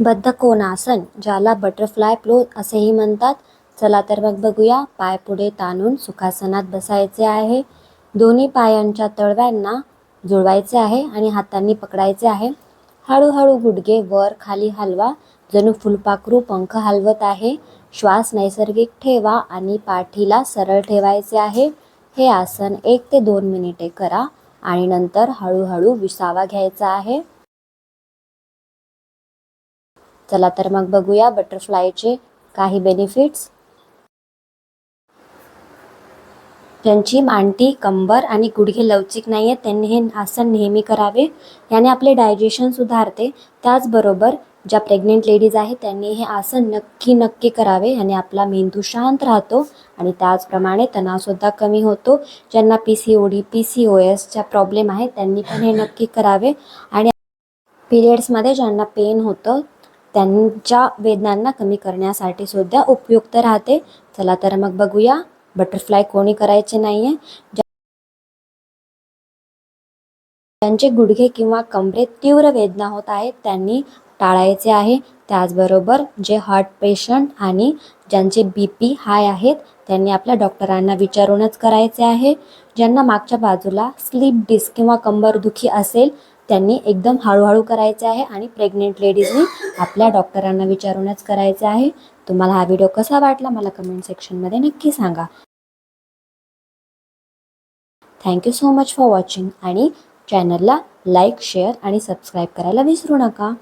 बद्धकोनासन ज्याला बटरफ्लाय प्लो असेही म्हणतात. चला तर मग बघूया पाय पुढे ताणून सुखासनात बसायचे आहे. दोन्ही पायांच्या तळव्यांना जुळवायचे आहे आणि हातांनी पकडायचे आहे. हळूहळू गुडघे वर खाली हलवा. जणू फुलपाखरू पंख हलवत आहे. श्वास नैसर्गिक ठेवा आणि पाठीला सरळ ठेवायचे आहे. हे आसन एक ते दोन मिनिटे करा आणि नंतर हळूहळू विसावा घ्यायचा आहे. चला तर मग बघूया बटरफ्लायचे काही बेनिफिट्स ज्यांची मांडी कंबर आणि गुडघे लवचिक नाही आहेत त्यांनी हे आसन नेहमी करावे. याने आपले डायजेशन सुधारते. त्याचबरोबर ज्या प्रेग्नेंट लेडीज आहेत त्यांनी हे आसन नक्की नक्की करावे. याने आपला मेंदू शांत राहतो आणि त्याचप्रमाणे तणावसुद्धा कमी होतो. ज्यांना P C O D P C O एसच्या प्रॉब्लेम आहे त्यांनी पण हे नक्की करावे. आणि पिरियड्समध्ये ज्यांना पेन होतं त्यांच्या वेदनांना कमी करण्यासाठी सुद्धा उपयुक्त राहते. चला तर मग बघूया. बटरफ्लाय कोणी करायचे नाही आहे ज्यांचे गुडघे किंवा कमरेत तीव्र वेदना होत आहेत त्यांनी टाळायचे आहे. त्याचबरोबर जे हार्ट पेशंट आणि ज्यांचे बी पी हाय आहेत त्यांनी आपल्या डॉक्टरांना विचारूनच करायचे आहे. ज्यांना मागच्या बाजूला स्लीप डिस्क किंवा कंबरदुखी असेल त्यांनी एकदम हळूहळू करायचे आहे आणि प्रेग्नेंट लेडीजनी आपल्या डॉक्टरांना विचारूनच करायचे आहे. तुम्हाला हा व्हिडिओ कसा वाटला मला कमेंट सेक्शनमध्ये नक्की सांगा. Thank you so much for watching आणि चॅनलला लाईक शेअर आणि सबस्क्राईब करायला विसरू नका.